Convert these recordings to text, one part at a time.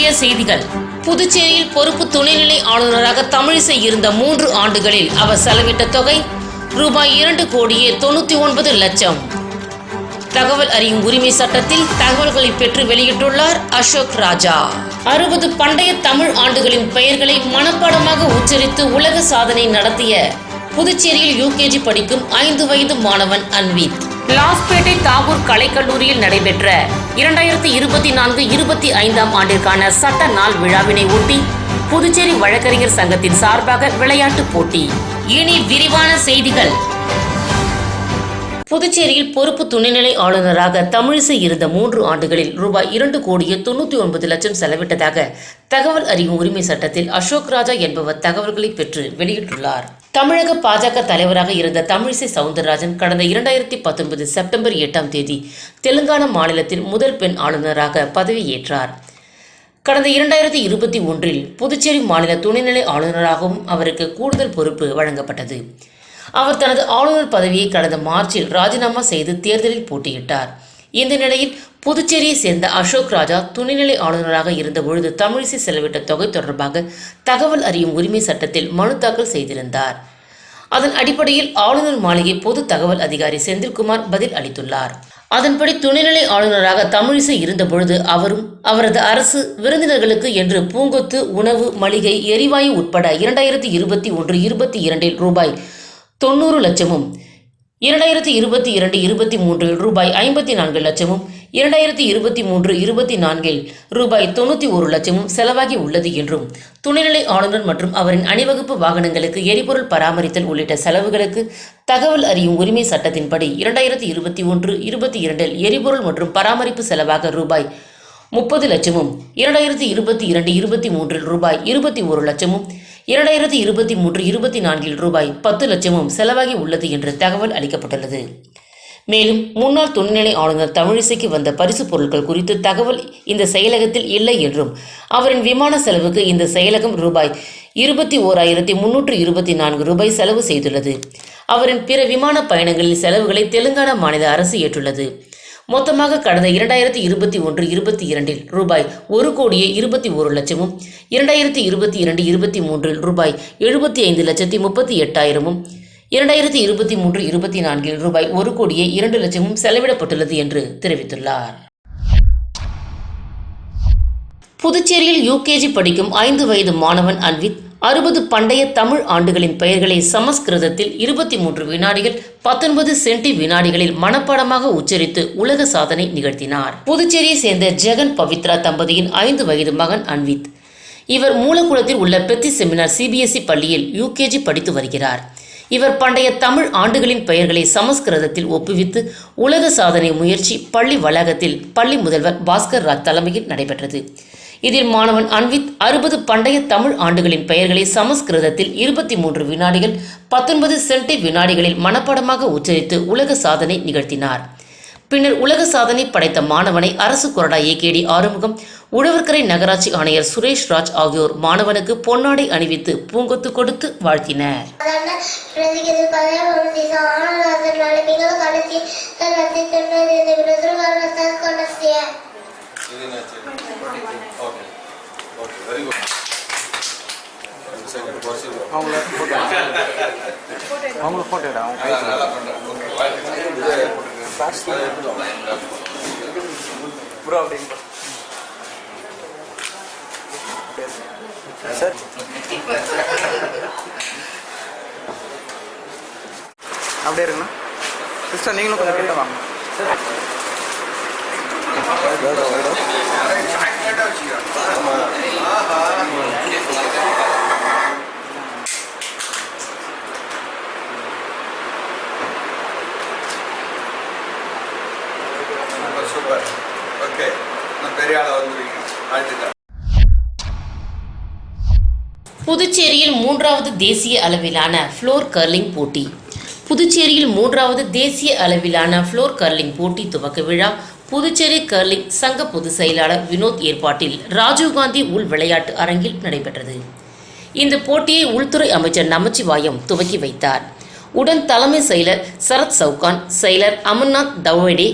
முக்கிய செய்திகள். புதுச்சேரியில் பொறுப்பு துணைநிலை ஆளுநராக தமிழிசை இருந்த மூன்று ஆண்டுகளில் அவர் செலவிட்ட தொகை ரூபாய் இரண்டு கோடியே தொண்ணூத்தி ஒன்பது லட்சம். தகவல் அறியும் உரிமை சட்டத்தில் தகவல்களை பெற்று வெளியிட்டுள்ளார் அசோக் ராஜா. அறுபது பண்டைய தமிழ் ஆண்டுகளின் பெயர்களை மனப்பாடமாக உச்சரித்து உலக சாதனை நடத்திய புதுச்சேரியில் யூகேஜி படிக்கும் ஐந்து வயது மாணவன் அன்வித். லாஸ்பேட்டை தாகூர் கலைக்கல்லூரியில் நடைபெற்ற இரண்டாயிரத்தி இருபத்தி நான்கு இருபத்தி ஐந்தாம் ஆண்டிற்கான சட்ட நாள் விழாவினை ஒட்டி புதுச்சேரி வழக்கறிஞர் சங்கத்தின் சார்பாக விளையாட்டுப் போட்டி. இனி விரிவான செய்திகள். புதுச்சேரியில் பொறுப்பு துணைநிலை ஆளுநராக தமிழிசை இருந்த மூன்று ஆண்டுகளில் ரூபாய் இரண்டு கோடியே தொண்ணூற்றி ஒன்பது லட்சம் செலவிட்டதாக தகவல் அறியும் உரிமை சட்டத்தில் அசோக் ராஜா என்பவர் தகவல்களை பெற்று வெளியிட்டுள்ளார். தமிழக பாஜக தலைவராக இருந்த தமிழிசை சவுந்தரராஜன் கடந்த இரண்டாயிரத்தி பத்தொன்பது செப்டம்பர் எட்டாம் தேதி தெலுங்கானா மாநிலத்தின் முதல் பெண் ஆளுநராக பதவியேற்றார். கடந்த இரண்டாயிரத்தி இருபத்தி ஒன்றில் புதுச்சேரி மாநில துணைநிலை ஆளுநராகவும் அவருக்கு கூடுதல் பொறுப்பு வழங்கப்பட்டது. அவர் தனது ஆளுநர் பதவியை கடந்த மார்ச்சில் ராஜினாமா செய்து தேர்தலில் போட்டியிட்டார். இந்த நிலையில் புதுச்சேரியை சேர்ந்த அசோக் ராஜா துணைநிலை ஆளுநராக இருந்த பொழுது தமிழிசை செலவிட்ட தொகை தொடர்பாக தகவல் அறியும் உரிமை சட்டத்தில் மனு தாக்கல் செய்திருந்தார். அதன் அடிப்படையில் ஆளுநர் மாளிகை பொது தகவல் அதிகாரி செந்தில்குமார் பதில் அளித்துள்ளார். அதன்படி துணைநிலை ஆளுநராக தமிழிசை இருந்தபொழுது அவரும் அவரது அரசு விருந்தினர்களுக்கு என்று பூங்கொத்து உணவு மளிகை எரிவாயு உட்பட இரண்டாயிரத்தி இருபத்தி ஒன்று இருபத்தி இரண்டில் ரூபாய் தொண்ணூறு லட்சமும் இரண்டாயிரத்தி இருபத்தி இரண்டு இருபத்தி மூன்றில் ரூபாய் ஐம்பத்தி நான்கு லட்சமும் இரண்டாயிரத்தி இருபத்தி மூன்று இருபத்தி நான்கில் ரூபாய் தொண்ணூற்றி ஒரு லட்சமும் செலவாகி உள்ளது என்றும் துணைநிலை ஆளுநர் மற்றும் அவரின் அணிவகுப்பு வாகனங்களுக்கு எரிபொருள் பராமரித்தல் உள்ளிட்ட செலவுகளுக்கு தகவல் அறியும் உரிமை சட்டத்தின்படி இரண்டாயிரத்தி இருபத்தி ஒன்று இருபத்தி இரண்டில் எரிபொருள் மற்றும் பராமரிப்பு செலவாக ரூபாய் முப்பது லட்சமும் இரண்டாயிரத்தி இருபத்தி இரண்டு இருபத்தி மூன்றில் ரூபாய் இருபத்தி ஒரு லட்சமும் இரண்டாயிரத்தி இருபத்தி மூன்று இருபத்தி நான்கில் ரூபாய் பத்து லட்சமும் செலவாகி உள்ளது என்று தகவல் அளிக்கப்பட்டுள்ளது. மேலும் முன்னாள் துணைநிலை ஆளுநர் தமிழிசைக்கு வந்த பரிசு பொருட்கள் குறித்து தகவல் இந்த செயலகத்தில் இல்லை என்றும் அவரின் விமான செலவுக்கு இந்த செயலகம் ரூபாய் இருபத்தி ஓராயிரத்தி முன்னூற்று இருபத்தி நான்கு ரூபாய் செலவு செய்துள்ளது. அவரின் பிற விமான பயணங்களில் செலவுகளை தெலுங்கானா மாநில அரசு ஏற்றுள்ளது. மொத்தமாக கடந்த இரண்டாயிரத்தி இருபத்தி ஒன்று இருபத்தி இரண்டில் ரூபாய் ஒரு கோடியே இருபத்தி ஒரு லட்சமும் இரண்டாயிரத்தி இருபத்தி இரண்டு இருபத்தி மூன்றில் ரூபாய் எழுபத்தி ஐந்து லட்சத்தி முப்பத்தி எட்டாயிரமும் இரண்டாயிரத்தி இருபத்தி மூன்று இருபத்தி நான்கில் ரூபாய் ஒரு கோடியே இரண்டு லட்சமும் செலவிடப்பட்டுள்ளது என்று தெரிவித்துள்ளார். புதுச்சேரியில் யூகேஜி படிக்கும் ஐந்து வயது மாணவன் அன்வித் அறுபது பண்டைய தமிழ் ஆண்டுகளின் பெயர்களை சமஸ்கிருதத்தில் இருபத்தி மூன்று வினாடிகள் பத்தொன்பது சென்டி வினாடிகளில் மனப்பாடமாக உச்சரித்து உலக சாதனை நிகழ்த்தினார். புதுச்சேரியை சேர்ந்த ஜெகன் பவித்ரா தம்பதியின் ஐந்து வயது மகன் அன்வித். இவர் மூலக்குளத்தில் உள்ள பெத்தி செமினார் சிபிஎஸ்இ பள்ளியில் யூகேஜி படித்து வருகிறார். இவர் பண்டைய தமிழ் ஆண்டுகளின் பெயர்களை சமஸ்கிருதத்தில் ஒப்புவித்து உலக சாதனை முயற்சி பள்ளி வளாகத்தில் பள்ளி முதல்வர் பாஸ்கர் ராஜ் தலைமையில் நடைபெற்றது. இதில் மாணவன் அன்வித் அறுபது பண்டைய தமிழ் ஆண்டுகளின் பெயர்களை சமஸ்கிருதத்தில் இருபத்தி மூன்று வினாடிகள் பத்தொன்பது சென்டி வினாடிகளில் மனப்பாடமாக உச்சரித்து உலக சாதனை நிகழ்த்தினார். பின்னர் உலக சாதனை படைத்த மாணவனை அரசு கொறடா ஏகேடி ஆறுமுகம் உழவர்கரை நகராட்சி ஆணையர் சுரேஷ் ராஜ் ஆகியோர் மாணவனுக்கு பொன்னாடை அணிவித்து பூங்கொத்து கொடுத்து வாழ்த்தினர். அவங்கள போட்டோ அவங்க ப்ரோ அப்படிங்க சார் அப்படியே இருங்கண்ணா சிஸ்டர் நீங்களும் கொஞ்சம் கிட்ட வாங்க சூப்பர் ஓகே. நான் பெரிய ஆளாக வந்துருக்கீங்க. வாழ்த்துக்கள் புதுச்சேரியில் மூன்றாவது தேசிய அளவிலான ஃப்ளோர் கர்லிங் போட்டி. புதுச்சேரியில் மூன்றாவது தேசிய அளவிலான ஃப்ளோர் கர்லிங் போட்டி துவக்க விழா. புதுச்சேரி கர்லிங் சங்க பொதுச் செயலாளர் வினோத் ஏற்பாட்டில் ராஜீவ்காந்தி உள் விளையாட்டு அரங்கில் நடைபெற்றது. இந்த போட்டியை உள்துறை அமைச்சர் நமச்சிவாயம் துவக்கி வைத்தார். உடன் தலைமை செயலர் சரத் சவுகான் செயலர் அமர்நாத் தவேடே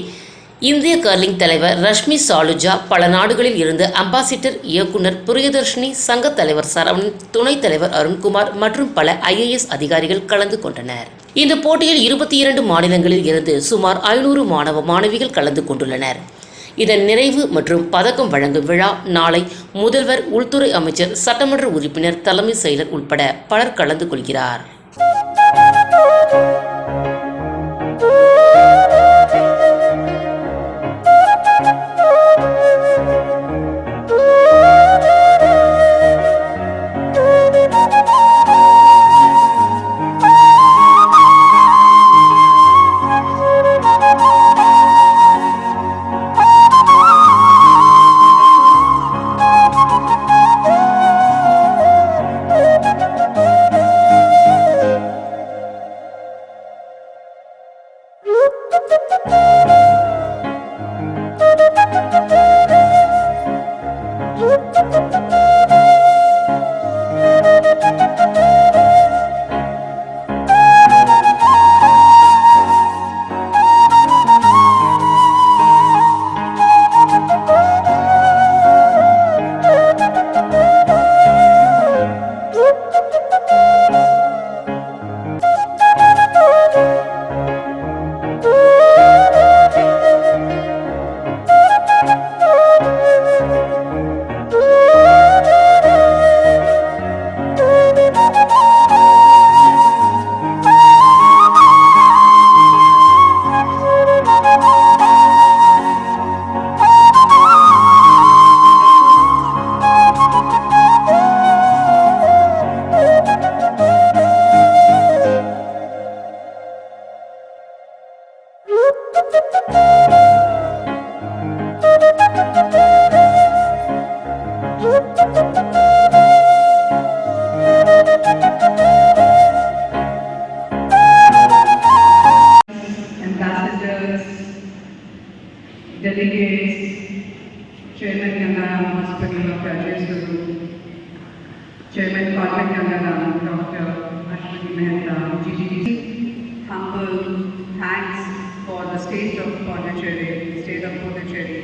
இந்திய கர்லிங் தலைவர் ரஷ்மி சாலுஜா பல நாடுகளில் இருந்து அம்பாசிடர் இயக்குனர் பிரியதர்ஷினி சங்க தலைவர் சரவணன் துணைத் தலைவர் அருண்குமார் மற்றும் பல ஐஏஎஸ் அதிகாரிகள் கலந்து கொண்டனர். இந்த போட்டியில் இருபத்தி இரண்டு மாநிலங்களில் இருந்து சுமார் ஐநூறு மாணவ மாணவிகள் கலந்து கொண்டுள்ளனர். இதன் நிறைவு மற்றும் பதக்கம் வழங்கும் விழா நாளை முதல்வர் உள்துறை அமைச்சர் சட்டமன்ற உறுப்பினர் தலைமை செயலர் உட்பட பலர் கலந்து கொள்கிறார். State of Pondicherry, state of Pondicherry.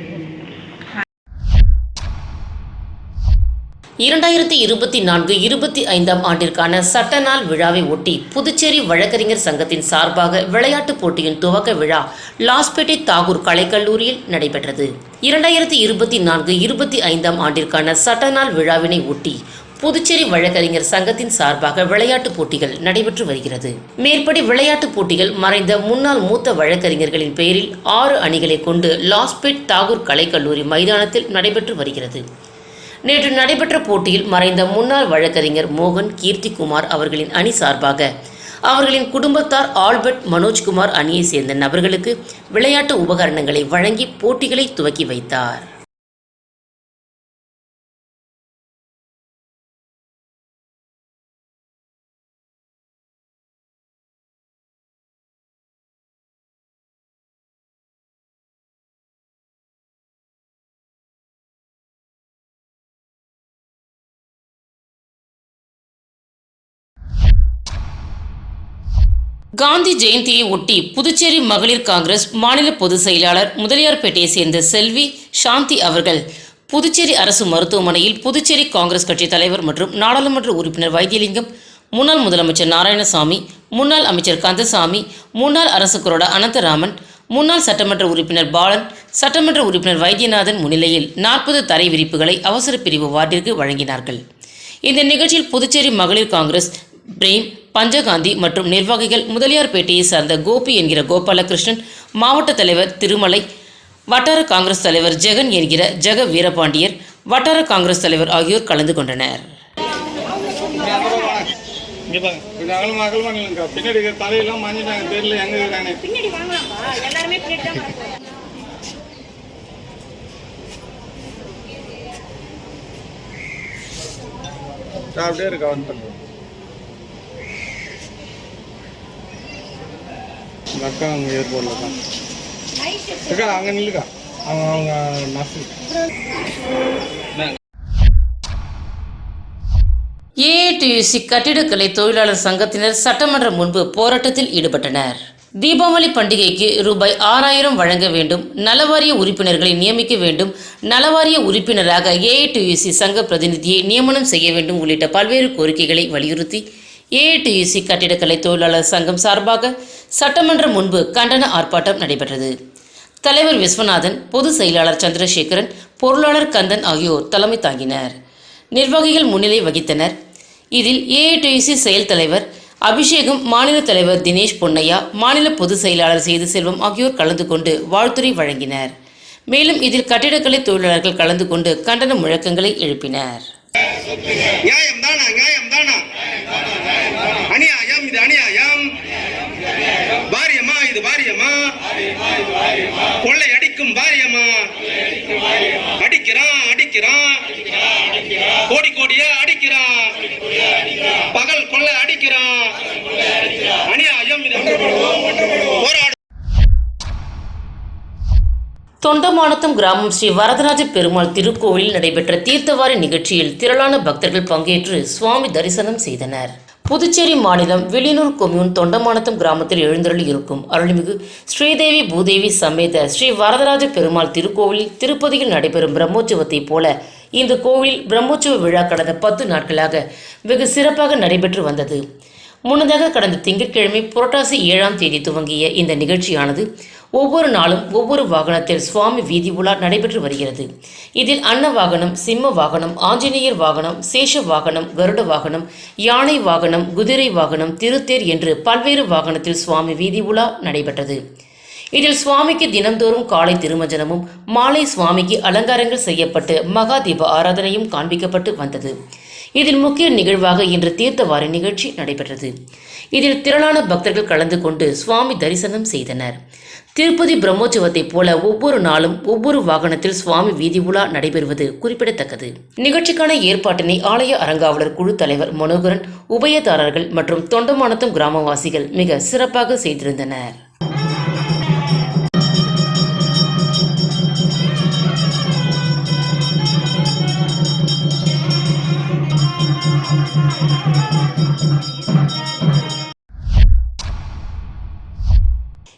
இரண்டாயிரத்தி இருபத்தி நான்கு இருபத்தி ஐந்தாம் ஆண்டிற்கான சட்ட நாள் விழாவை ஒட்டி புதுச்சேரி வழக்கறிஞர் சங்கத்தின் சார்பாக விளையாட்டுப் போட்டியின் துவக்க விழா லாஸ்பேட்டை தாகூர் கலைக்கல்லூரியில் நடைபெற்றது இரண்டாயிரத்தி இருபத்தி நான்கு இருபத்தி ஐந்தாம் ஆண்டிற்கான சட்ட நாள் விழாவினை ஒட்டி புதுச்சேரி வழக்கறிஞர் சங்கத்தின் சார்பாக விளையாட்டுப் போட்டிகள் நடைபெற்று வருகிறது. மேற்படி விளையாட்டுப் போட்டிகள் மறைந்த முன்னாள் மூத்த வழக்கறிஞர்களின் பெயரில் ஆறு அணிகளை கொண்டு லாஸ்பேட் தாகூர் கலைக்கல்லூரி மைதானத்தில் நடைபெற்று வருகிறது. நேற்று நடைபெற்ற போட்டியில் மறைந்த முன்னாள் வழக்கறிஞர் மோகன் கீர்த்திகுமார் அவர்களின் அணி சார்பாக அவர்களின் குடும்பத்தார் ஆல்பர்ட் மனோஜ்குமார் அணியை சேர்ந்த நபர்களுக்கு விளையாட்டு உபகரணங்களை வழங்கி போட்டிகளை துவக்கி வைத்தார். காந்தி ஜெயந்தியை ஒட்டி புதுச்சேரி மகளிர் காங்கிரஸ் மாநில பொதுச் செயலாளர் முதலியார்பேட்டையை சேர்ந்த செல்வி சாந்தி அவர்கள் புதுச்சேரி அரசு மருத்துவமனையில் புதுச்சேரி காங்கிரஸ் கட்சி தலைவர் மற்றும் நாடாளுமன்ற உறுப்பினர் வைத்தியலிங்கம் முன்னாள் முதலமைச்சர் நாராயணசாமி முன்னாள் அமைச்சர் கந்தசாமி முன்னாள் அரசு கொறடா அனந்தராமன் முன்னாள் சட்டமன்ற உறுப்பினர் பாலன் சட்டமன்ற உறுப்பினர் வைத்தியநாதன் முன்னிலையில் நாற்பது தரை விரிப்புகளை அவசர பிரிவு வார்டிற்கு வழங்கினார்கள். இந்த நிகழ்ச்சியில் புதுச்சேரி மகளிர் காங்கிரஸ் பிரேம் பஞ்சகாந்தி மற்றும் நிர்வாகிகள் முதலியார்பேட்டையை சார்ந்த கோபி என்கிற கோபாலகிருஷ்ணன் மாவட்ட தலைவர் திருமலை வட்டார காங்கிரஸ் தலைவர் ஜெகன் என்கிற ஜெக வீரபாண்டியர் வட்டார காங்கிரஸ் தலைவர் ஆகியோர் கலந்து கொண்டனர். கொஞ்சம் அகலமா அகலமா நில்லுங்க பின்னாடி இருக்கிற தலையெல்லாம் மாஞ்சிட்டாங்க தெரியல எங்க இருக்கிறானே பின்னாடி வாங்கலாம்ப்பா எல்லாருமே பின்னாடி தான் வரணும். அப்படியே இருக்கா வந்துட்டு இந்த அக்கா அவங்க ஏர்போர்ட்ல தான். அக்கா அங்க நில்லுக்கா. அவங்க அவங்க நர்ஸ். ஏஐடியூசி கட்டிடக்கலை தொழிலாளர் சங்கத்தினர் சட்டமன்றம் முன்பு போராட்டத்தில் ஈடுபட்டனர். தீபாவளி பண்டிகைக்கு ரூபாய் ஆறாயிரம் வழங்க வேண்டும் நலவாரிய உறுப்பினர்களை நியமிக்க வேண்டும் நலவாரிய உறுப்பினராக ஏஐடியூசி சங்க பிரதிநிதியை நியமனம் செய்ய வேண்டும் உள்ளிட்ட பல்வேறு கோரிக்கைகளை வலியுறுத்தி ஏஐடியூசி கட்டிடக்கலை தொழிலாளர் சங்கம் சார்பாக சட்டமன்றம் முன்பு கண்டன ஆர்ப்பாட்டம் நடைபெற்றது. தலைவர் விஸ்வநாதன் பொதுச் செயலாளர் சந்திரசேகரன் பொருளாளர் கந்தன் ஆகியோர் தலைமை தாங்கினர். நிர்வாகிகள் முன்னிலை வகித்தனர். இதில் ஏஐடியூசி செயல் தலைவர் அபிஷேகம் மாநில தலைவர் தினேஷ் பொன்னையா மாநில பொதுச் செயலாளர் செய்து செல்வம் ஆகியோர் கலந்து கொண்டு வாழ்த்துரை வழங்கினர். மேலும் இதில் கட்டிடக்கலை தொழிலாளர்கள் கலந்து கொண்டு கண்டன முழக்கங்களை எழுப்பினர். நியாயம் தானா நியாயம் தானா அநியாயம் இது அநியாயம். பாரியமா இது பாரியமா கொள்ளை அடிக்கும் பாரியமா அடிக்கிறான் அடிக்கிறான். கோடி கோடியா அடிக்கிறான். பகல் கொள்ளை அடிக்கிறான். அநியாயம் இது. போராடு தொண்டமானத்தம் கிராமம் ஸ்ரீ வரதராஜ பெருமாள் திருக்கோவிலில் நடைபெற்ற தீர்த்தவாரி நிகழ்ச்சியில் திரளான பக்தர்கள் பங்கேற்று சுவாமி தரிசனம் செய்தனர். புதுச்சேரி மாநிலம் வெளியூர் கொம்யூன் தொண்டமானத்தம் கிராமத்தில் எழுந்தருளி இருக்கும் அருள்மிகு ஸ்ரீதேவி பூதேவி சமேத ஸ்ரீ வரதராஜ பெருமாள் திருக்கோவிலில் திருப்பதியில் நடைபெறும் பிரம்மோற்சவத்தைப் போல இந்த கோவிலில் பிரம்மோற்சவ விழா கடந்த பத்து நாட்களாக வெகு சிறப்பாக நடைபெற்று வந்தது. முன்னதாக கடந்த திங்கட்கிழமை புரட்டாசி ஏழாம் தேதி துவங்கிய இந்த நிகழ்ச்சியானது ஒவ்வொரு நாளும் ஒவ்வொரு வாகனத்தில் சுவாமி வீதி உலா நடைபெற்று வருகிறது. இதில் அன்ன வாகனம் சிம்ம வாகனம் ஆஞ்சநேயர் வாகனம் சேஷ வாகனம் கருட வாகனம் யானை வாகனம் குதிரை வாகனம் திருத்தேர் என்று பல்வேறு வாகனத்தில் சுவாமி வீதி உலா நடைபெற்றது. இதில் சுவாமிக்கு தினந்தோறும் காலை திருமஞ்சனமும் மாலை சுவாமிக்கு அலங்காரங்கள் செய்யப்பட்டு மகா தீப ஆராதனையும் காண்பிக்கப்பட்டு வந்தது. இதில் முக்கிய நிகழ்வாக இன்று தீர்த்தவாரி நிகழ்ச்சி நடைபெற்றது. இதில் திரளான பக்தர்கள் கலந்து கொண்டு சுவாமி தரிசனம் செய்தனர். திருப்பதி பிரம்மோற்சவத்தைப் போல ஒவ்வொரு நாளும் ஒவ்வொரு வாகனத்தில் சுவாமி வீதி உலா நடைபெறுவது குறிப்பிடத்தக்கது. நிகழ்ச்சிக்கான ஏற்பாட்டினை ஆலய அறங்காவலர் குழு தலைவர் மனோகரன் உபயதாரர்கள் மற்றும் தொண்டமானத்தம் கிராமவாசிகள் மிக சிறப்பாக செய்திருந்தனர்.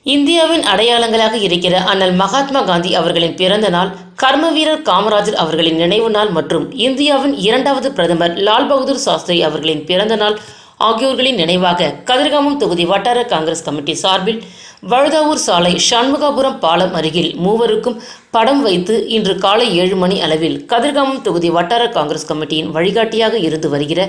இந்தியாவின் அடையாளங்களாக இருக்கிற அண்ணல் மகாத்மா காந்தி அவர்களின் பிறந்த நாள் கர்ம வீரர் காமராஜர் அவர்களின் நினைவு நாள் மற்றும் இந்தியாவின் இரண்டாவது பிரதமர் லால் பகதூர் சாஸ்திரி அவர்களின் பிறந்த நாள் ஆகியோர்களின் நினைவாக கதிர்காமம் தொகுதி வட்டார காங்கிரஸ் கமிட்டி சார்பில் வழுதாவூர் சாலை சண்முகாபுரம் பாலம் அருகில் மூவருக்கும் படம் வைத்து இன்று காலை ஏழு மணி அளவில் கதிர்காமம் தொகுதி வட்டார காங்கிரஸ் கமிட்டியின் வழிகாட்டியாக இருந்து வருகிற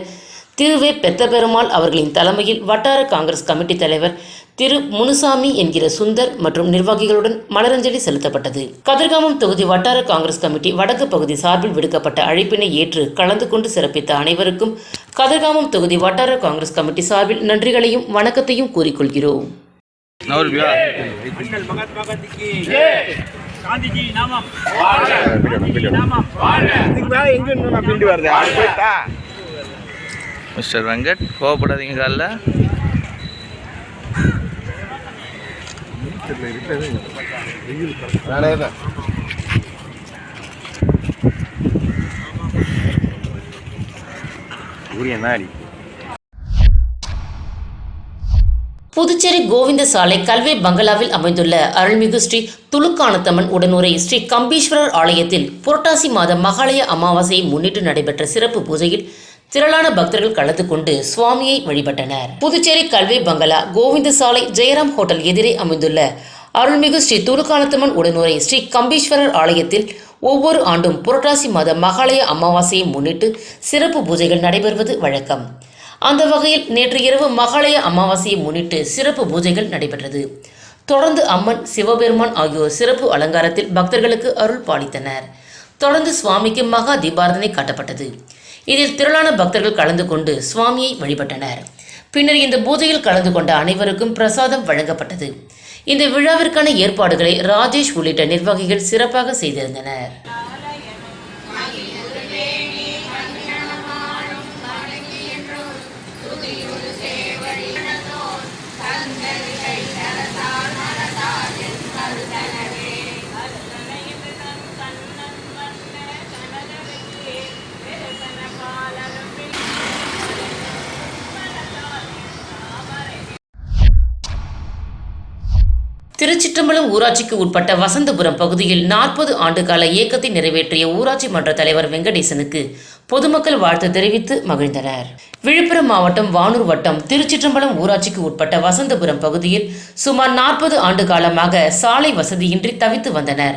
திருவே பெத்தபெருமாள் அவர்களின் தலைமையில் வட்டார காங்கிரஸ் கமிட்டி தலைவர் திரு முனுசாமி என்கிற சுந்தர் மற்றும் நிர்வாகிகளுடன் மலரஞ்சலி செலுத்தப்பட்டது. கதிர்காமம் தொகுதி வட்டார காங்கிரஸ் கமிட்டி வடக்கு பகுதி சார்பில் விடுக்கப்பட்ட அழைப்பினை ஏற்று கலந்து கொண்டு சிறப்பித்த அனைவருக்கும் கதிர்காமம் தொகுதி வட்டார காங்கிரஸ் கமிட்டி சார்பில் நன்றிகளையும் வணக்கத்தையும் கூறிக்கொள்கிறோம். காந்திஜி நாமம் நாமம் எங்கே பிண்டி வருது மிஸ்டர் வெங்கட் கோவப்படாதீங்க காலில். தான் புதுச்சேரி கோவிந்த சாலை கல்வி பங்களாவில் அமைந்துள்ள அருள்மிகு ஸ்ரீ துலுக்கானத்தம்மன் உடனுரை ஸ்ரீ கம்பீஸ்வரர் ஆலயத்தில் புரட்டாசி மாத மகாலய அமாவாசையை முன்னிட்டு நடைபெற்ற சிறப்பு பூஜையில் திரளான பக்தர்கள் கலந்து கொண்டு சுவாமியை வழிபட்டனர். புதுச்சேரி கல்வி பங்களா கோவிந்த சாலை ஜெயராம் ஹோட்டல் எதிரே அமைந்துள்ள அருள்மிகு ஸ்ரீ துலுக்கானத்தம்மன் உடனுரை ஸ்ரீ கம்பீஸ்வரர் ஆலயத்தில் ஒவ்வொரு ஆண்டும் புரட்டாசி மாத மகாலய அமாவாசையை முன்னிட்டு சிறப்பு பூஜைகள் நடைபெறுவது வழக்கம். அந்த வகையில் நேற்று இரவு மகாலய அமாவாசையை முன்னிட்டு சிறப்பு பூஜைகள் நடைபெற்றது. தொடர்ந்து அம்மன் சிவபெருமான் ஆகியோர் சிறப்பு அலங்காரத்தில் பக்தர்களுக்கு அருள் பாலித்தனர். தொடர்ந்து சுவாமிக்கு மகா தீபாரதனை காட்டப்பட்டது. இதில் திரளான பக்தர்கள் கலந்து கொண்டு சுவாமியை வழிபட்டனர். பின்னர் இந்த பூஜையில் கலந்து கொண்ட அனைவருக்கும் பிரசாதம் வழங்கப்பட்டது. இந்த விழாவிற்கான ஏற்பாடுகளை ராஜேஷ் உள்ளிட்ட நிர்வாகிகள் சிறப்பாக செய்திருந்தனர். திருச்சிற்றம்பலம் ஊராட்சிக்கு உட்பட்ட வசந்தபுரம் பகுதியில் நாற்பது ஆண்டுகால இயக்கத்தை நிறைவேற்றிய ஊராட்சி மன்ற தலைவர் வெங்கடேசனுக்கு பொதுமக்கள் வாழ்த்து தெரிவித்து மகிழ்ந்தனர். விழுப்புரம் மாவட்டம் வானூர் வட்டம் திருச்சிற்றம்பலம் ஊராட்சிக்கு உட்பட்ட வசந்தபுரம் பகுதியில் சுமார் நாற்பது ஆண்டு காலமாக சாலை வசதியின்றி தவித்து வந்தனர்.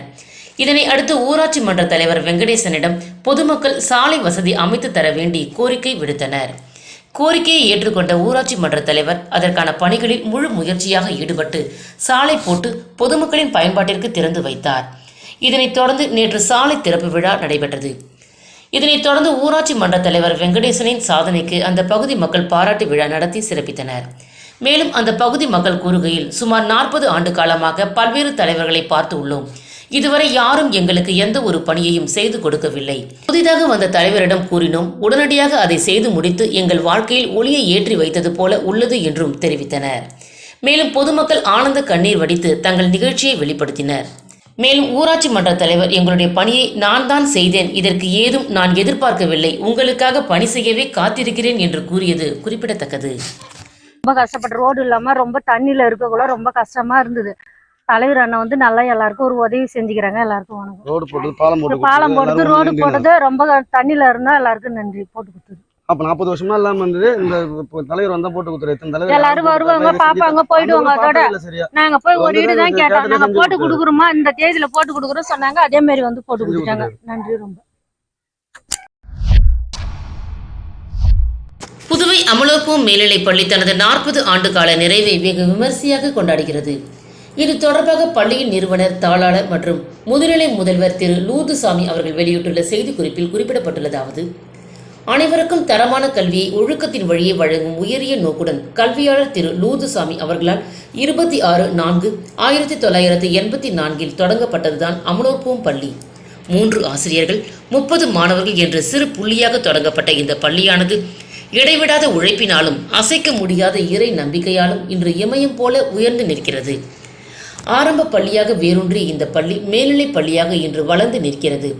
இதனை அடுத்து ஊராட்சி மன்ற தலைவர் வெங்கடேசனிடம் பொதுமக்கள் சாலை வசதி அமைத்து தர வேண்டி கோரிக்கை விடுத்தனர். கோரிக்கையை ஏற்றுக்கொண்ட ஊராட்சி மன்ற தலைவர் அதற்கான பணிகளில் முழு முயற்சியாக ஈடுபட்டு சாலை போட்டு பொதுமக்களின் பயன்பாட்டிற்கு திறந்து வைத்தார். இதனைத் தொடர்ந்து நேற்று சாலை திறப்பு விழா நடைபெற்றது. இதனைத் தொடர்ந்து ஊராட்சி மன்ற தலைவர் வெங்கடேசனின் சாதனைக்கு அந்த பகுதி மக்கள் பாராட்டு விழா நடத்தி சிறப்பித்தனர். மேலும் அந்த பகுதி மக்கள் கூறுகையில் சுமார் நாற்பது ஆண்டு காலமாக பல்வேறு தலைவர்களை பார்த்து உள்ளோம். இதுவரை யாரும் எங்களுக்கு எந்த ஒரு பணியையும் செய்து கொடுக்கவில்லை. புதிதாக வந்த தலைவரிடம் கூறினோம் உடனடியாக அதை செய்து முடித்து எங்கள் வாழ்க்கையில் ஒளியை ஏற்றி வைத்தது போல உள்ளது என்றும் தெரிவித்தனர். மேலும் பொதுமக்கள் ஆனந்த கண்ணீர் வடித்து தங்கள் நிகழ்ச்சியை வெளிப்படுத்தினர். மேலும் ஊராட்சி மன்ற தலைவர் எங்களுடைய பணியை நான் தான் செய்தேன். இதற்கு ஏதும் நான் எதிர்பார்க்கவில்லை. உங்களுக்காக பணி செய்யவே காத்திருக்கிறேன் என்று கூறியது குறிப்பிடத்தக்கது. ரொம்ப கஷ்டப்பட்ட ரோடு இல்லாம ரொம்ப தண்ணியில இருக்கக்குள்ள ரொம்ப கஷ்டமா இருந்தது. தலைவர் அண்ணன் வந்து நல்லா எல்லாருக்கும் ஒரு உதவி செஞ்சுக்கிறாங்க எல்லாருக்கும் வணக்கம். ரோடு போட்டது பாலம் போட்டு பாலம் போட்டது ரோடு போட்டது ரொம்ப தண்ணியில இருந்தா எல்லாருக்கும் நன்றி போட்டு கொடுத்தது. அப்ப நாற்பது வருஷமா இல்லாம இருந்தது இந்த தலைவர் வந்தா போட்டு கொடுத்துரு தலைவர் எல்லாரும் வருவாங்க, பார்ப்பாங்க, போயிடுவாங்க அதோட. நாங்க போய் ஒரு வந்து வீடு தான் கேட்டோம். நாங்க போட்டு கொடுத்தாரு. கொடுக்குறோமா? இந்த தேதியில போட்டு கொடுக்குறோம் சொன்னாங்க அதே மாதிரி வந்து போட்டு கொடுத்துட்டாங்க. நன்றி ரொம்ப. புதுவை அமலோற்பம் மேல்நிலைப் பள்ளி தனது நாற்பது ஆண்டு கால நிறைவை வெகு விமர்சையாக கொண்டாடுகிறது. இது தொடர்பாக பள்ளியின் நிறுவனர் தாளாளர் மற்றும் முதுநிலை முதல்வர் திரு. லூதுசாமி அவர்கள் வெளியிட்டுள்ள செய்திக்குறிப்பில் குறிப்பிடப்பட்டுள்ளதாவது அனைவருக்கும் தரமான கல்வியை ஒழுக்கத்தின் வழியே வழங்கும் உயரிய நோக்குடன் கல்வியாளர் திரு. லூதுசாமி அவர்களால் இருபத்தி ஆறு நான்கு ஆயிரத்தி தொள்ளாயிரத்தி எண்பத்தி நான்கில் தொடங்கப்பட்டதுதான் அமலோற்பம் பள்ளி. மூன்று ஆசிரியர்கள் முப்பது மாணவர்கள் என்ற சிறு புள்ளியாக தொடங்கப்பட்ட இந்த பள்ளியானது இடைவிடாத உழைப்பினாலும் அசைக்க முடியாத இறை நம்பிக்கையாலும் இன்று இமயம் போல உயர்ந்து நிற்கிறது. ஆரம்ப பள்ளியாக வேரூன்றிய இந்த பள்ளி மேல்நிலைப் பள்ளியாக இன்று வளர்ந்து நிற்கிறது.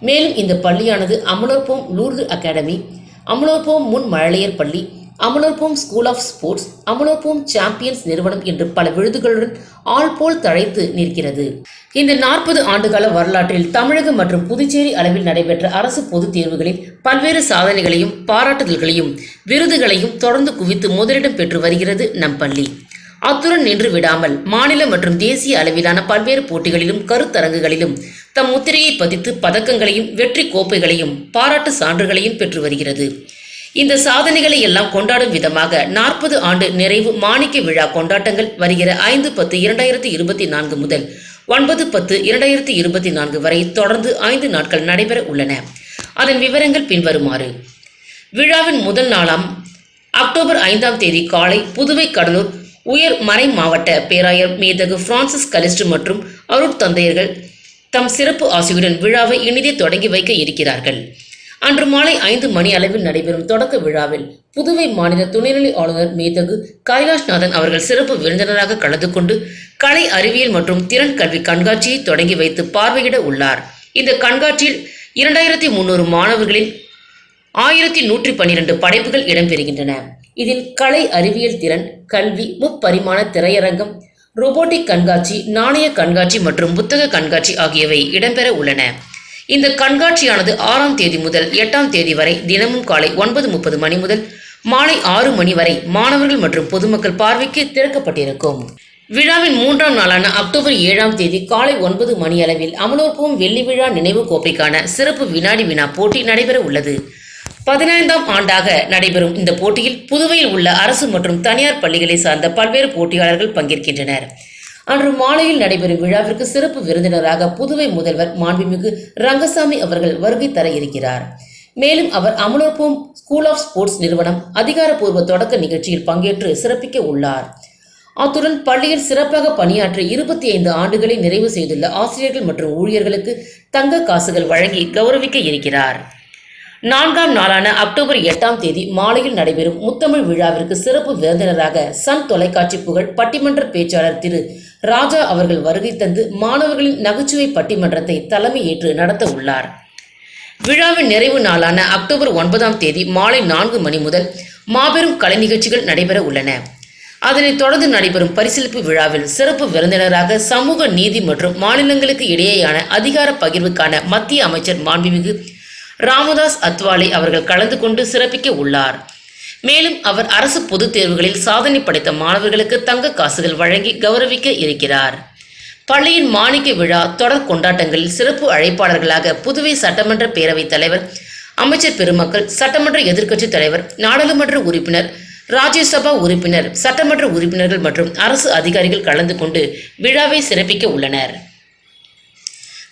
மேலும் இந்த பள்ளியானது அமலோற்போம் லூர்து அகாடமி அமலோற்போம் முன் மழலையர் பள்ளி Amalorpavam school of sports Amalorpavam champions நிறுவனம் என்று பல விருதுகளுடன் ஆள் போல் தழைத்து நிற்கிறது. இந்த நாற்பது ஆண்டுகால வரலாற்றில் தமிழகம் மற்றும் புதுச்சேரி அளவில் நடைபெற்ற அரசு பொதுத் தேர்வுகளில் பல்வேறு சாதனைகளையும் பாராட்டுதல்களையும் விருதுகளையும் தொடர்ந்து குவித்து முதலிடம் பெற்று வருகிறது நம் பள்ளி. அத்துடன் நின்று விடாமல் மாநில மற்றும் தேசிய அளவிலான பல்வேறு போட்டிகளிலும் கருத்தரங்குகளிலும் தம் முத்திரையை பதித்து பதக்கங்களையும் வெற்றி கோப்பைகளையும் பாராட்டு சான்றுகளையும் பெற்று வருகிறது. இந்த சாதனைகளை எல்லாம் கொண்டாடும் விதமாக நாற்பது ஆண்டு நிறைவு மாணிக்க விழா கொண்டாட்டங்கள் வருகிற ஐந்து பத்து இரண்டாயிரத்தி இருபத்தி நான்கு முதல் ஒன்பது பத்து இரண்டாயிரத்தி இருபத்தி நான்கு வரை தொடர்ந்து ஐந்து நாட்கள் நடைபெற உள்ளன. அதன் விவரங்கள் பின்வருமாறு. விழாவின் முதல் நாளாம் அக்டோபர் ஐந்தாம் தேதி காலை புதுவை கடலூர் உயர் மறை மாவட்ட பேராயர் மேதகு பிரான்சிஸ் கலிஸ்ட் மற்றும் அருட்தந்தையர்கள் தம் சிறப்பு ஆசியுடன் விழாவை இனிதே தொடங்கி வைக்க இருக்கிறார்கள். அன்று மாலை ஐந்து மணி அளவில் நடைபெறும் தொடக்க விழாவில் புதுவை மாநில துணைநிலை ஆளுநர் மேதகு கைலாஷ்நாதன் அவர்கள் சிறப்பு விருந்தினராக கலந்து கொண்டு கலை அறிவியல் மற்றும் திறன் கல்வி கண்காட்சியை தொடங்கி வைத்து பார்வையிட உள்ளார். இந்த கண்காட்சியில் இரண்டாயிரத்தி முன்னூறு மாணவர்களின் ஆயிரத்தி நூற்றி பன்னிரண்டு படைப்புகள் இடம்பெறுகின்றன. இதில் கலை அறிவியல் திறன் கல்வி முப்பரிமாண திரையரங்கம் ரோபோட்டிக் கண்காட்சி நாணய கண்காட்சி மற்றும் புத்தக கண்காட்சி ஆகியவை இடம்பெற உள்ளன. இந்த கண்காட்சியானது ஆறாம் தேதி முதல் எட்டாம் தேதி வரை தினமும் காலை ஒன்பது முப்பது மணி முதல் மாலை ஆறு மணி வரை மாணவர்கள் மற்றும் பொதுமக்கள் பார்வைக்கு திறக்கப்பட்டிருக்கும். விழாவின் மூன்றாம் நாளான அக்டோபர் ஏழாம் தேதி காலை ஒன்பது மணி அளவில் அமலோற்பவம் வெள்ளி விழா நினைவு கோப்பைக்கான சிறப்பு வினாடி வினா போட்டி நடைபெற உள்ளது. பதினைந்தாம் ஆண்டாக நடைபெறும் இந்த போட்டியில் புதுவையில் உள்ள அரசு மற்றும் தனியார் பள்ளிகளை சார்ந்த பல்வேறு போட்டியாளர்கள் பங்கேற்கின்றனர். அன்று மாலையில் நடைபெறும் விழாவிற்கு சிறப்பு விருந்தினராக புதுவை முதல்வர் மாண்புமிகு ரங்கசாமி அவர்கள் வருகை தர இருக்கிறார். மேலும் அவர் அமலோற்போம் ஸ்கூல் ஆஃப் ஸ்போர்ட்ஸ் நிறுவனம் அதிகாரப்பூர்வ தொடக்க நிகழ்ச்சியில் பங்கேற்று சிறப்பிக்க உள்ளார். அத்துடன் பள்ளியில் சிறப்பாக பணியாற்றி இருபத்தி ஐந்து ஆண்டுகளை நிறைவு செய்துள்ள ஆசிரியர்கள் மற்றும் ஊழியர்களுக்கு தங்க காசுகள் வழங்கி கௌரவிக்க இருக்கிறார். நான்காம் நாளான அக்டோபர் எட்டாம் தேதி மாலையில் நடைபெறும் முத்தமிழ் விழாவிற்கு சிறப்பு விருந்தினராக சன் தொலைக்காட்சி புகழ் பட்டிமன்ற பேச்சாளர் திரு ராஜா அவர்கள் வருகை தந்து மாணவர்களின் நகைச்சுவை பட்டிமன்றத்தை தலைமை ஏற்று நடத்த உள்ளார். விழாவின் நிறைவு நாளான அக்டோபர் ஒன்பதாம் தேதி மாலை நான்கு மணி முதல் மாபெரும் கலை நிகழ்ச்சிகள் நடைபெற உள்ளன. அதனைத் தொடர்ந்து நடைபெறும் பரிசீலிப்பு விழாவில் சிறப்பு விருந்தினராக சமூக நீதி மற்றும் மாநிலங்களுக்கு இடையேயான அதிகார பகிர்வுக்கான மத்திய அமைச்சர் மாண்புமிகு ராமதாஸ் அத்வாலே அவர்கள் கலந்து கொண்டு சிறப்பிக்க உள்ளார். மேலும் அவர் அரசு பொதுத் தேர்வுகளில் சாதனை படைத்த மாணவர்களுக்கு தங்க காசுகள் வழங்கி கௌரவிக்க இருக்கிறார். பள்ளியின் மாணிக்க விழா தொடர் கொண்டாட்டங்களில் சிறப்பு அழைப்பாளர்களாக புதுவை சட்டமன்ற பேரவைத் தலைவர் அமைச்சர் பெருமக்கள் சட்டமன்ற எதிர்க்கட்சித் தலைவர் நாடாளுமன்ற உறுப்பினர் ராஜ்யசபா உறுப்பினர் சட்டமன்ற உறுப்பினர்கள் மற்றும் அரசு அதிகாரிகள் கலந்து கொண்டு விழாவை சிறப்பிக்க உள்ளனர்.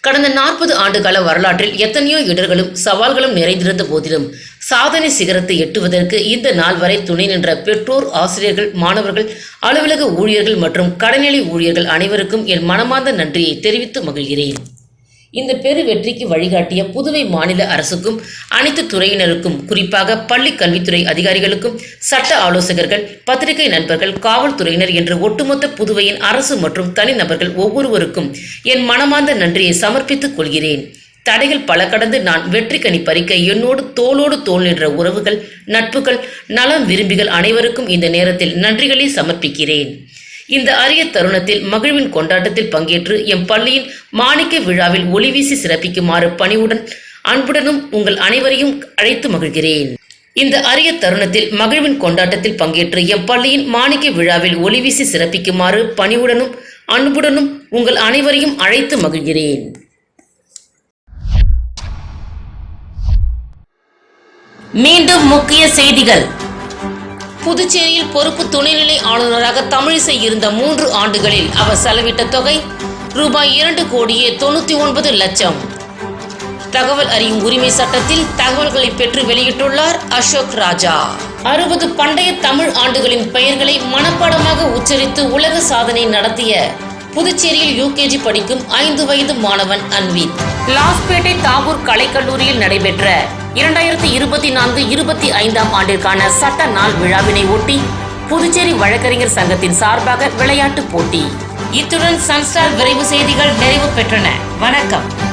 கடந்த நாற்பது ஆண்டுகால வரலாற்றில் எத்தனையோ இடர்களும் சவால்களும் நிறைந்திருந்த போதிலும் சாதனை சிகரத்தை எட்டுவதற்கு இந்த நாள் வரை துணை நின்ற பெற்றோர் ஆசிரியர்கள் மாணவர்கள் அலுவலக ஊழியர்கள் மற்றும் கடநிலை ஊழியர்கள் அனைவருக்கும் என் மனமார்ந்த நன்றியை தெரிவித்து மகிழ்கிறேன். இந்த பெரு வெற்றிக்கு வழிகாட்டிய புதுவை மாநில அரசுக்கும் அனைத்து துறையினருக்கும் குறிப்பாக பள்ளி கல்வித்துறை அதிகாரிகளுக்கும் சட்ட ஆலோசகர்கள் பத்திரிகை நண்பர்கள் காவல்துறையினர் என்ற ஒட்டுமொத்த புதுவையின் அரசு மற்றும் தனிநபர்கள் ஒவ்வொருவருக்கும் என் மனமார்ந்த நன்றியை சமர்ப்பித்துக் கொள்கிறேன். தடைகள் பல கடந்து நான் வெற்றி கனி பறிக்க என்னோடு தோளோடு தோள் நின்ற உறவுகள் நட்புகள் நலம் விரும்பிகள் அனைவருக்கும் இந்த நேரத்தில் நன்றிகளை சமர்ப்பிக்கிறேன். இந்த அரிய தருணத்தில் மகிழ்வின் கொண்டாட்டத்தில் பங்கேற்று எம் பள்ளியின் மாணிக்க விழாவில் ஒளிவீசி சிறப்பிக்குமாறு பணிவுடன் அன்புடனும் உங்கள் அனைவரையும் அழைத்து மகிழ்கிறேன். இந்த அரிய தருணத்தில் மகிழ்வின் கொண்டாட்டத்தில் பங்கேற்று எம் பள்ளியின் மாணிக்க விழாவில் ஒளிவீசி சிறப்பிக்குமாறு பணிவுடனும் அன்புடனும் உங்கள் அனைவரையும் அழைத்து மகிழ்கிறேன். மீண்டும் முக்கிய செய்திகள். புதுச்சேரியில் பொறுப்பு துணைநிலை ஆளுநராக தமிழிசை இருந்த மூன்று ஆண்டுகளில் அவர் செலவிட்ட தொகை ரூபாய் இரண்டு கோடியே தொண்ணூத்தி ஒன்பது லட்சம். தகவல் அறியும் உரிமை சட்டத்தில் தகவல்களை பெற்று வெளியிட்டுள்ளார் அசோக் ராஜா. அறுபது பண்டைய தமிழ் ஆண்டுகளின் பெயர்களை மனப்பாடமாக உச்சரித்து உலக சாதனை நடத்திய புதுச்சேரியில் யூகேஜி படிக்கும் ஐந்து வயது மாணவன் அன்வித் லாஸ்பேட்டை தாகூர் கலைக்கல்லூரியில் நடைபெற்ற இரண்டாயிரத்தி இருபத்தி நான்கு இருபத்தி ஐந்தாம் ஆண்டிற்கான சட்ட நாள் விழாவினை ஒட்டி புதுச்சேரி வழக்கறிஞர் சங்கத்தின் சார்பாக விளையாட்டுப் போட்டி. இத்துடன் சன்ஸ்டார் விரைவு செய்திகள் நிறைவு பெற்றன. வணக்கம்.